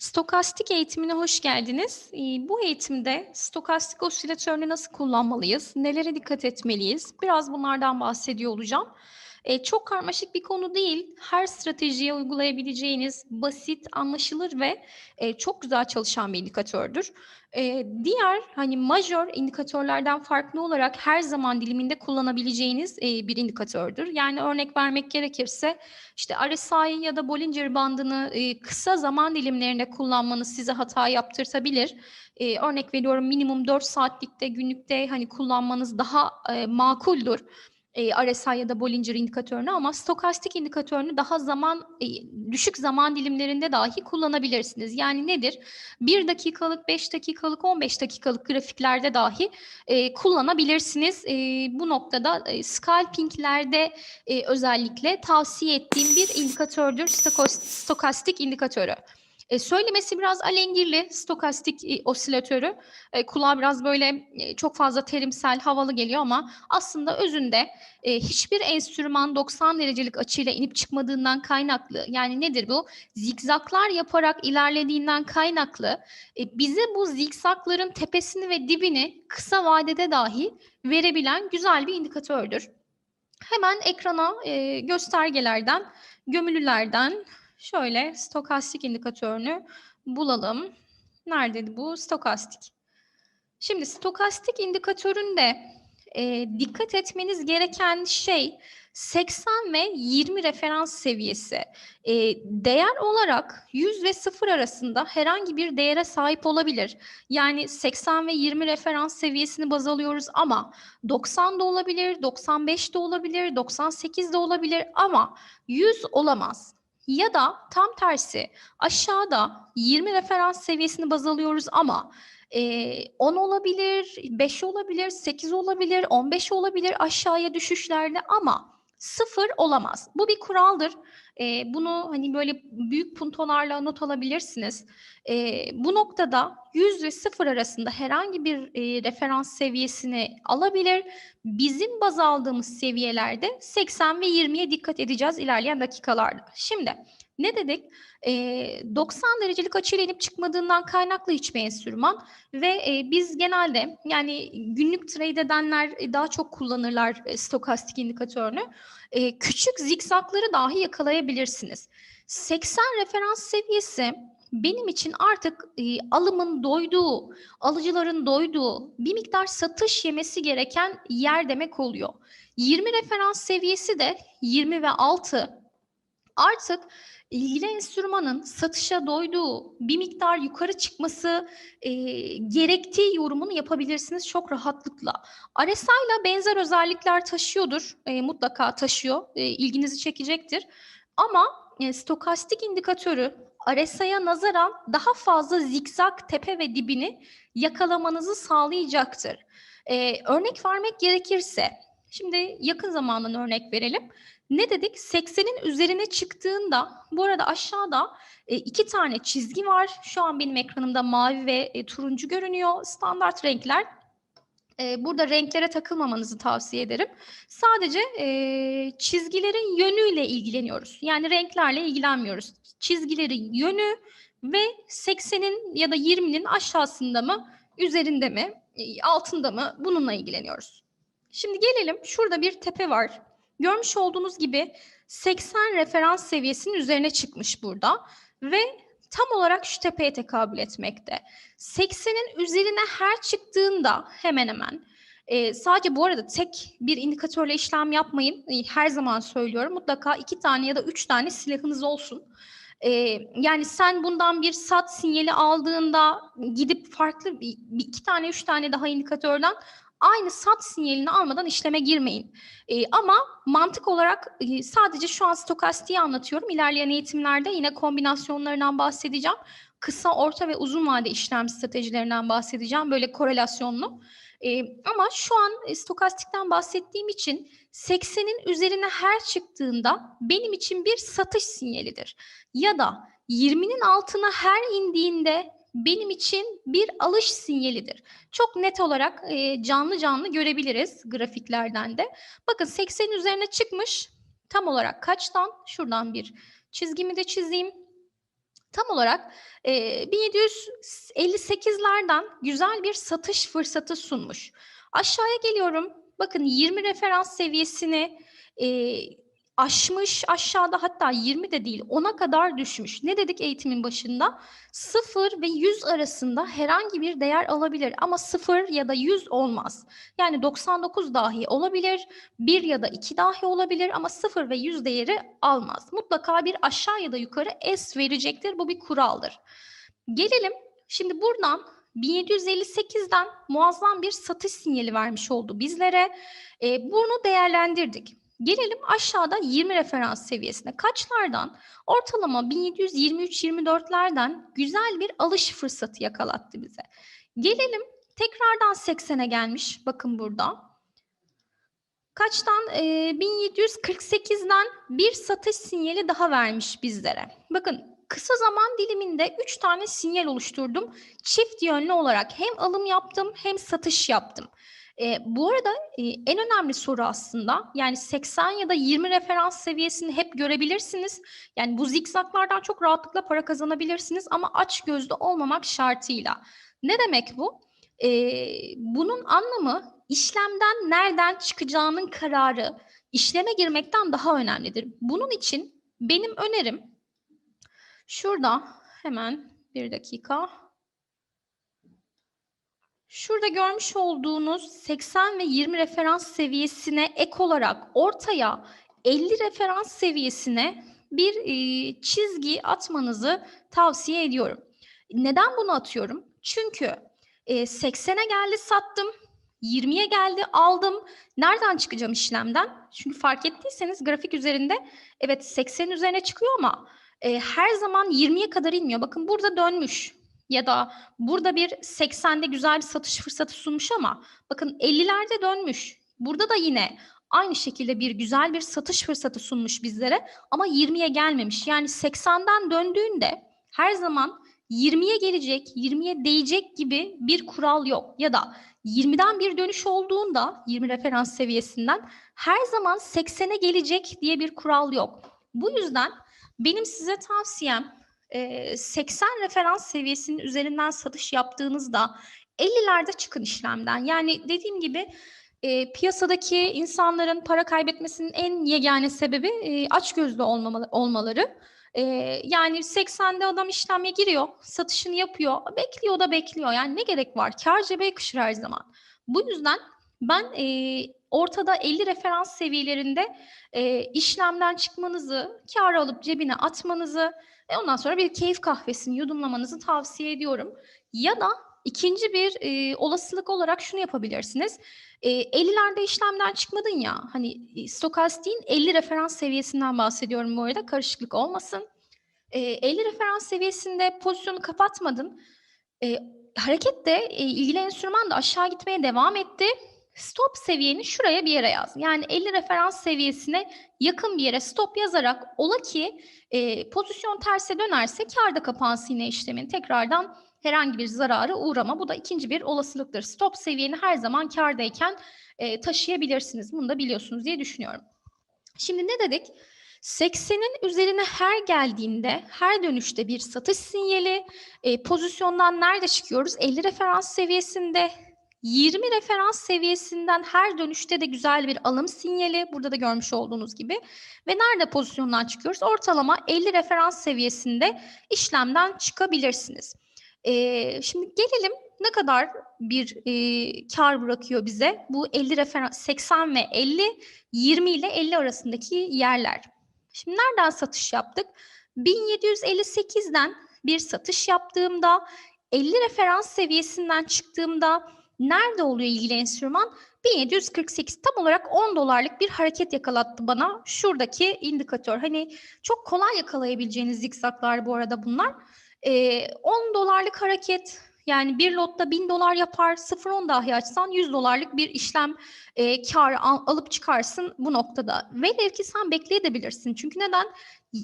Stokastik eğitimine hoş geldiniz. Eee, Bu eğitimde stokastik osilatörünü nasıl kullanmalıyız, nelere dikkat etmeliyiz? Biraz bunlardan bahsediyor olacağım. Eee, çok karmaşık bir konu değil. Her stratejiye uygulayabileceğiniz basit, anlaşılır ve eee, çok güzel çalışan bir indikatördür. Eee, diğer hani majör indikatörlerden farklı olarak her zaman diliminde kullanabileceğiniz eee, bir indikatördür. Yani örnek vermek gerekirse işte RSI ya da Bollinger bandını eee, kısa zaman dilimlerinde kullanmanız size hata yaptırtabilir. Eee, örnek veriyorum minimum 4 saatlikte günlükte hani kullanmanız daha eee, makuldür. Eee, RSI ya da Bollinger indikatörünü ama stokastik indikatörünü daha zaman eee, düşük zaman dilimlerinde dahi kullanabilirsiniz. Yani nedir? 1 dakikalık, 5 dakikalık, 15 dakikalık grafiklerde dahi eee, kullanabilirsiniz. Eee, bu noktada eee, scalpinglerde eee, özellikle tavsiye ettiğim bir indikatördür stokastik indikatörü. E, söylemesi biraz alengirli stokastik e, osilatörü. E, kulağa biraz böyle e, çok fazla terimsel, havalı geliyor ama aslında özünde e, hiçbir enstrüman 90 derecelik açıyla inip çıkmadığından kaynaklı. Yani nedir bu? Zikzaklar yaparak ilerlediğinden kaynaklı e, bize bu zikzakların tepesini ve dibini kısa vadede dahi verebilen güzel bir indikatördür. Hemen ekrana e, göstergelerden, gömülülerden şöyle stokastik indikatörünü bulalım. Neredeydi bu? Stokastik. Şimdi stokastik indikatöründe e, dikkat etmeniz gereken şey 80 ve 20 referans seviyesi. E, değer olarak 100 ve 0 arasında herhangi bir değere sahip olabilir. Yani 80 ve 20 referans seviyesini baz alıyoruz ama 90 da olabilir, 95 de olabilir, 98 de olabilir ama 100 olamaz. Ya da tam tersi aşağıda 20 referans seviyesini baz alıyoruz ama e, 10 olabilir, 5 olabilir, 8 olabilir, 15 olabilir aşağıya düşüşlerde ama 0 olamaz. Bu bir kuraldır. E, bunu hani böyle büyük puntolarla not alabilirsiniz. E, bu noktada 100 ve 0 arasında herhangi bir e, referans seviyesini alabilir. Bizim baz aldığımız seviyelerde 80 ve 20'ye dikkat edeceğiz ilerleyen dakikalarda. Şimdi ne dedik? E, 90 derecelik açıyla inip çıkmadığından kaynaklı hiçbir enstrüman ve e, biz genelde yani günlük trade edenler e, daha çok kullanırlar e, stokastik indikatörünü. E, küçük zikzakları dahi yakalayabilirsiniz. 80 referans seviyesi benim için artık e, alımın doyduğu, alıcıların doyduğu, bir miktar satış yemesi gereken yer demek oluyor. 20 referans seviyesi de 20 ve altı artık ilgili enstrümanın satışa doyduğu bir miktar yukarı çıkması e, gerektiği yorumunu yapabilirsiniz çok rahatlıkla. İle benzer özellikler taşıyordur, e, mutlaka taşıyor, e, ilginizi çekecektir. Ama e, stokastik indikatörü RSI'ye nazaran daha fazla zikzak tepe ve dibini yakalamanızı sağlayacaktır. E, örnek vermek gerekirse, şimdi yakın zamandan örnek verelim. Ne dedik? 80'in üzerine çıktığında, bu arada aşağıda e, iki tane çizgi var. Şu an benim ekranımda mavi ve e, turuncu görünüyor. Standart renkler. E, burada renklere takılmamanızı tavsiye ederim. Sadece e, çizgilerin yönüyle ilgileniyoruz. Yani renklerle ilgilenmiyoruz. Çizgilerin yönü ve 80'in ya da 20'nin aşağısında mı, üzerinde mi, e, altında mı bununla ilgileniyoruz. Şimdi gelelim şurada bir tepe var. Görmüş olduğunuz gibi 80 referans seviyesinin üzerine çıkmış burada ve tam olarak şu tepeye tekabül etmekte. 80'in üzerine her çıktığında hemen hemen e, sadece bu arada tek bir indikatörle işlem yapmayın. E, her zaman söylüyorum mutlaka iki tane ya da üç tane silahınız olsun. E, yani sen bundan bir sat sinyali aldığında gidip farklı bir, iki tane üç tane daha indikatörden aynı sat sinyalini almadan işleme girmeyin. E, ama mantık olarak e, sadece şu an stokastiği anlatıyorum. İlerleyen eğitimlerde yine kombinasyonlarından bahsedeceğim. Kısa, orta ve uzun vade işlem stratejilerinden bahsedeceğim. Böyle korelasyonlu. E, ama şu an e, stokastikten bahsettiğim için 80'in üzerine her çıktığında benim için bir satış sinyalidir. Ya da 20'nin altına her indiğinde benim için bir alış sinyalidir. Çok net olarak e, canlı canlı görebiliriz grafiklerden de. Bakın 80 üzerine çıkmış. Tam olarak kaçtan? Şuradan bir çizgimi de çizeyim. Tam olarak e, 1758'lerden güzel bir satış fırsatı sunmuş. Aşağıya geliyorum. Bakın 20 referans seviyesini e, aşmış aşağıda hatta 20 de değil 10'a kadar düşmüş. Ne dedik eğitimin başında? 0 ve 100 arasında herhangi bir değer alabilir ama 0 ya da 100 olmaz. Yani 99 dahi olabilir, 1 ya da 2 dahi olabilir ama 0 ve 100 değeri almaz. Mutlaka bir aşağı ya da yukarı S verecektir. Bu bir kuraldır. Gelelim şimdi buradan 1758'den muazzam bir satış sinyali vermiş oldu bizlere. E, bunu değerlendirdik. Gelelim aşağıda 20 referans seviyesine. Kaçlardan? Ortalama 1723-24'lerden güzel bir alış fırsatı yakalattı bize. Gelelim tekrardan 80'e gelmiş. Bakın burada. Kaçtan? E, 1748'den bir satış sinyali daha vermiş bizlere. Bakın kısa zaman diliminde 3 tane sinyal oluşturdum. Çift yönlü olarak hem alım yaptım hem satış yaptım. E, bu arada e, en önemli soru aslında yani 80 ya da 20 referans seviyesini hep görebilirsiniz. Yani bu zikzaklardan çok rahatlıkla para kazanabilirsiniz ama aç gözlü olmamak şartıyla. Ne demek bu? E, bunun anlamı işlemden nereden çıkacağının kararı işleme girmekten daha önemlidir. Bunun için benim önerim şurada hemen bir dakika Şurada görmüş olduğunuz 80 ve 20 referans seviyesine ek olarak ortaya 50 referans seviyesine bir e, çizgi atmanızı tavsiye ediyorum. Neden bunu atıyorum? Çünkü e, 80'e geldi sattım, 20'ye geldi aldım. Nereden çıkacağım işlemden? Çünkü fark ettiyseniz grafik üzerinde evet 80 üzerine çıkıyor ama e, her zaman 20'ye kadar inmiyor. Bakın burada dönmüş ya da burada bir 80'de güzel bir satış fırsatı sunmuş ama bakın 50'lerde dönmüş. Burada da yine aynı şekilde bir güzel bir satış fırsatı sunmuş bizlere ama 20'ye gelmemiş. Yani 80'den döndüğünde her zaman 20'ye gelecek, 20'ye değecek gibi bir kural yok. Ya da 20'den bir dönüş olduğunda 20 referans seviyesinden her zaman 80'e gelecek diye bir kural yok. Bu yüzden benim size tavsiyem 80 referans seviyesinin üzerinden satış yaptığınızda 50'lerde çıkın işlemden. Yani dediğim gibi e, piyasadaki insanların para kaybetmesinin en yegane sebebi e, açgözlü olmaları. E, yani 80'de adam işleme giriyor, satışını yapıyor, bekliyor da bekliyor. Yani ne gerek var? Kar cebe yakışır her zaman. Bu yüzden ben e, ortada 50 referans seviyelerinde e, işlemden çıkmanızı, kar alıp cebine atmanızı ve ondan sonra bir keyif kahvesini yudumlamanızı tavsiye ediyorum. Ya da ikinci bir e, olasılık olarak şunu yapabilirsiniz. E, 50'lerde işlemden çıkmadın ya, hani e, stokastiğin 50 referans seviyesinden bahsediyorum bu arada, karışıklık olmasın. E, 50 referans seviyesinde pozisyonu kapatmadın. E, hareket de e, ilgili enstrüman da aşağı gitmeye devam etti stop seviyeni şuraya bir yere yaz. Yani 50 referans seviyesine yakın bir yere stop yazarak ola ki e, pozisyon terse dönerse karda kapansın yine işlemin tekrardan herhangi bir zarara uğrama. Bu da ikinci bir olasılıktır. Stop seviyeni her zaman kardayken e, taşıyabilirsiniz. Bunu da biliyorsunuz diye düşünüyorum. Şimdi ne dedik? 80'in üzerine her geldiğinde, her dönüşte bir satış sinyali, e, pozisyondan nerede çıkıyoruz? 50 referans seviyesinde 20 referans seviyesinden her dönüşte de güzel bir alım sinyali. Burada da görmüş olduğunuz gibi. Ve nerede pozisyondan çıkıyoruz? Ortalama 50 referans seviyesinde işlemden çıkabilirsiniz. Ee, şimdi gelelim ne kadar bir e, kar bırakıyor bize? Bu 50 referans 80 ve 50, 20 ile 50 arasındaki yerler. Şimdi nereden satış yaptık? 1758'den bir satış yaptığımda 50 referans seviyesinden çıktığımda Nerede oluyor ilgili enstrüman? 1748 tam olarak 10 dolarlık bir hareket yakalattı bana. Şuradaki indikatör. Hani çok kolay yakalayabileceğiniz zikzaklar bu arada bunlar. Ee, 10 dolarlık hareket yani bir lotta 1000 dolar yapar 0.10 dahi açsan 100 dolarlık bir işlem e, kar al, alıp çıkarsın bu noktada. Velev ki sen bekleyebilirsin. Çünkü neden?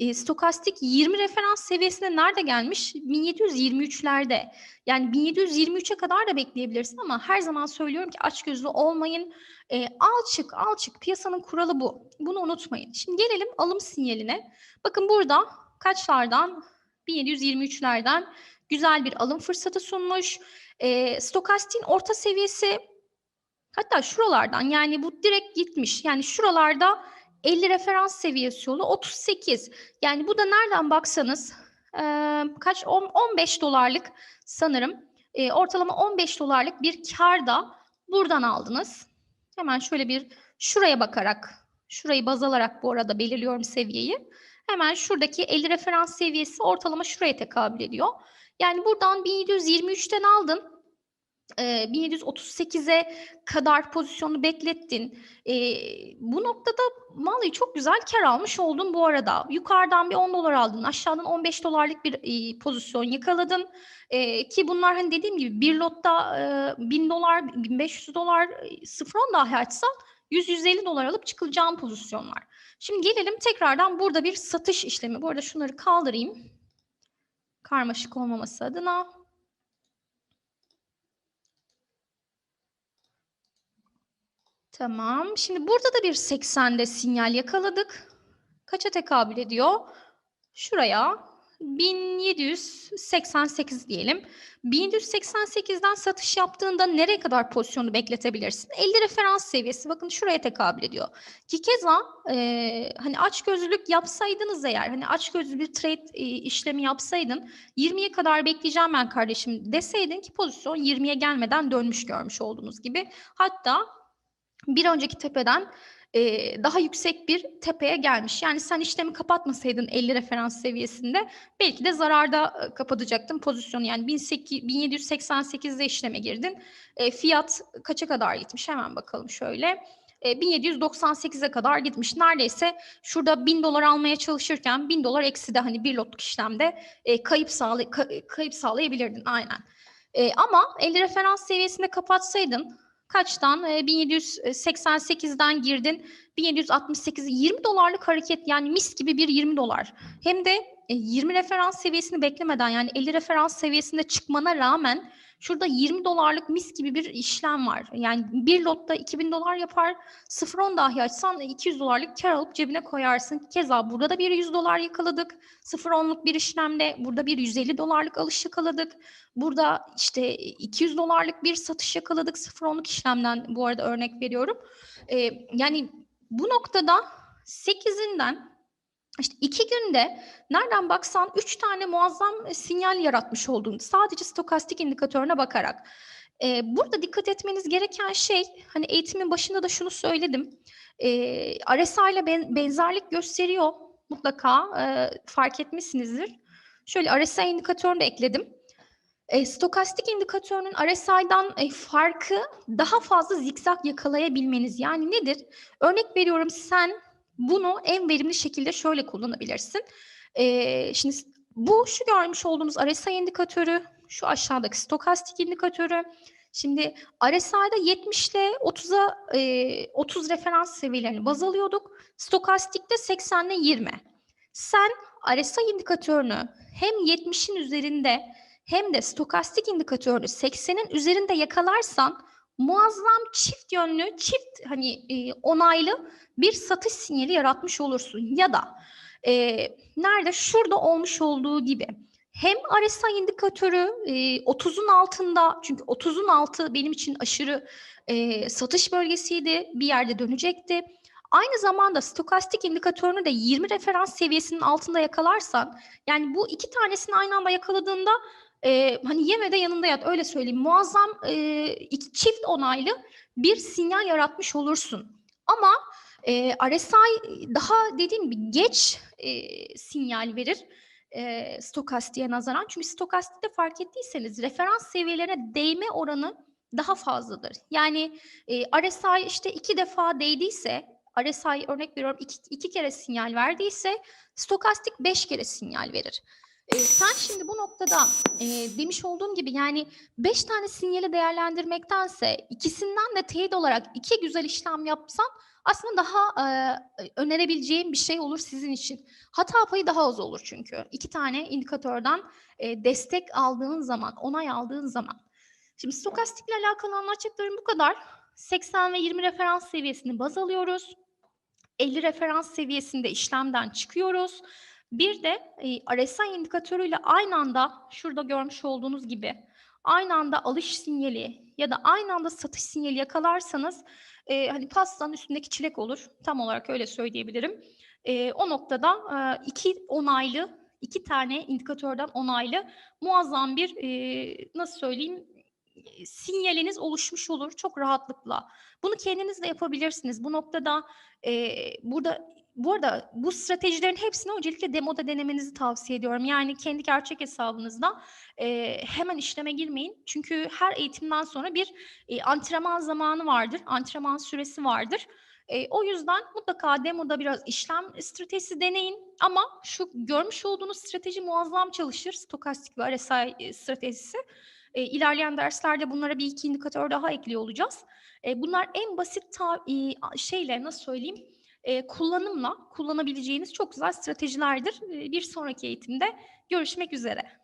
E, stokastik 20 referans seviyesine nerede gelmiş? 1723'lerde. Yani 1723'e kadar da bekleyebilirsin ama her zaman söylüyorum ki açgözlü olmayın. E, al çık, al çık. Piyasanın kuralı bu. Bunu unutmayın. Şimdi gelelim alım sinyaline. Bakın burada kaçlardan 1723'lerden güzel bir alım fırsatı sunmuş. E, stokastin orta seviyesi hatta şuralardan yani bu direkt gitmiş. Yani şuralarda 50 referans seviyesi yolu 38. Yani bu da nereden baksanız e, kaç 10, 15 dolarlık sanırım e, ortalama 15 dolarlık bir kar da buradan aldınız. Hemen şöyle bir şuraya bakarak şurayı baz alarak bu arada belirliyorum seviyeyi. Hemen şuradaki 50 referans seviyesi ortalama şuraya tekabül ediyor. Yani buradan 1723'ten aldın. E, 1738'e kadar pozisyonu beklettin. E, bu noktada vallahi çok güzel kar almış oldun bu arada. Yukarıdan bir 10 dolar aldın, aşağıdan 15 dolarlık bir e, pozisyon yakaladın. E, ki bunlar hani dediğim gibi bir lotta e, 1000 dolar, 1500 dolar, e, 0.10 dahi açsan 100-150 dolar alıp çıkılacağın pozisyonlar. Şimdi gelelim tekrardan burada bir satış işlemi. Bu arada şunları kaldırayım. Karmaşık olmaması adına. Tamam. Şimdi burada da bir 80'de sinyal yakaladık. Kaça tekabül ediyor? Şuraya 1788 diyelim. 1788'den satış yaptığında nereye kadar pozisyonu bekletebilirsin? 50 referans seviyesi bakın şuraya tekabül ediyor. Ki keza e, hani aç gözlülük yapsaydınız eğer hani aç gözlü bir trade e, işlemi yapsaydın 20'ye kadar bekleyeceğim ben kardeşim deseydin ki pozisyon 20'ye gelmeden dönmüş görmüş olduğunuz gibi. Hatta bir önceki tepeden e, daha yüksek bir tepeye gelmiş. Yani sen işlemi kapatmasaydın 50 referans seviyesinde belki de zararda kapatacaktın pozisyonu. Yani 1788'de işleme girdin. E, fiyat kaça kadar gitmiş? Hemen bakalım şöyle. E, 1798'e kadar gitmiş. Neredeyse şurada 1000 dolar almaya çalışırken 1000 dolar eksi de hani bir lotluk işlemde e, kayıp, sağlay ka- kayıp sağlayabilirdin aynen. E, ama 50 referans seviyesinde kapatsaydın kaçtan? E, 1788'den girdin. 1768 20 dolarlık hareket yani mis gibi bir 20 dolar. Hem de e, 20 referans seviyesini beklemeden yani 50 referans seviyesinde çıkmana rağmen şurada 20 dolarlık mis gibi bir işlem var. Yani bir lotta 2000 dolar yapar. 0.10 dahi açsan 200 dolarlık kar alıp cebine koyarsın. Keza burada da bir 100 dolar yakaladık. 0.10'luk bir işlemde burada bir 150 dolarlık alış yakaladık. Burada işte 200 dolarlık bir satış yakaladık 0.10'luk işlemden bu arada örnek veriyorum. Ee, yani bu noktada 8'inden işte iki günde nereden baksan üç tane muazzam sinyal yaratmış olduğunu sadece stokastik indikatörüne bakarak. Ee, burada dikkat etmeniz gereken şey hani eğitimin başında da şunu söyledim. Ee, RSI ile ben, benzerlik gösteriyor mutlaka e, fark etmişsinizdir. Şöyle RSI indikatörünü de ekledim. E, stokastik indikatörünün RSI'dan e, farkı daha fazla zikzak yakalayabilmeniz. Yani nedir? Örnek veriyorum sen bunu en verimli şekilde şöyle kullanabilirsin. E, şimdi bu şu görmüş olduğumuz RSI indikatörü, şu aşağıdaki stokastik indikatörü. Şimdi RSI'da 70 ile 30'a e, 30 referans seviyelerini baz alıyorduk. Stokastikte 80 ile 20. Sen RSI indikatörünü hem 70'in üzerinde hem de stokastik indikatörünü 80'in üzerinde yakalarsan muazzam çift yönlü, çift hani e, onaylı bir satış sinyali yaratmış olursun. Ya da e, nerede? Şurada olmuş olduğu gibi hem RSI indikatörü e, 30'un altında çünkü 30'un altı benim için aşırı e, satış bölgesiydi. Bir yerde dönecekti. Aynı zamanda stokastik indikatörünü de 20 referans seviyesinin altında yakalarsan yani bu iki tanesini aynı anda yakaladığında e, hani yeme de yanında yat öyle söyleyeyim. Muazzam e, iki çift onaylı bir sinyal yaratmış olursun. Ama e, RSI daha dediğim gibi geç e, sinyal verir e, stokastiğe nazaran. Çünkü stokastikte fark ettiyseniz referans seviyelerine değme oranı daha fazladır. Yani e, RSI işte iki defa değdiyse, RSI örnek veriyorum iki, iki kere sinyal verdiyse stokastik beş kere sinyal verir. E, sen şimdi bu noktada e, demiş olduğum gibi yani beş tane sinyali değerlendirmektense ikisinden de teyit olarak iki güzel işlem yapsan aslında daha e, önerebileceğim bir şey olur sizin için. Hata payı daha az olur çünkü. iki tane indikatörden e, destek aldığın zaman, onay aldığın zaman. Şimdi stokastikle alakalı anlatacaklarım bu kadar. 80 ve 20 referans seviyesini baz alıyoruz. 50 referans seviyesinde işlemden çıkıyoruz Bir de, eee, RSI indikatörüyle aynı anda şurada görmüş olduğunuz gibi aynı anda alış sinyali ya da aynı anda satış sinyali yakalarsanız, eee, hani, pastanın üstündeki çilek olur. Tam olarak öyle söyleyebilirim. Eee, o noktada, aaa, 2 onaylı, 2 tane indikatörden onaylı muazzam bir, eee, nasıl söyleyeyim, eee, sinyaliniz oluşmuş olur çok rahatlıkla. Bunu kendiniz de yapabilirsiniz. Bu noktada, eee, burada bu arada bu stratejilerin hepsini öncelikle demoda denemenizi tavsiye ediyorum. Yani kendi gerçek hesabınızda, eee, hemen işleme girmeyin. Çünkü her eğitimden sonra bir, eee, antrenman zamanı vardır, antrenman süresi vardır. Eee, o yüzden mutlaka demoda biraz işlem stratejisi deneyin ama şu görmüş olduğunuz strateji muazzam çalışır. Stokastik ve RSI, stratejisi. Eee, ilerleyen derslerde bunlara 1-2 indikatör daha ekliyor olacağız. Eee, bunlar en basit ta a şeyle, nasıl söyleyeyim, eee, kullanımla kullanabileceğiniz çok güzel stratejilerdir. Eee, bir sonraki eğitimde görüşmek üzere.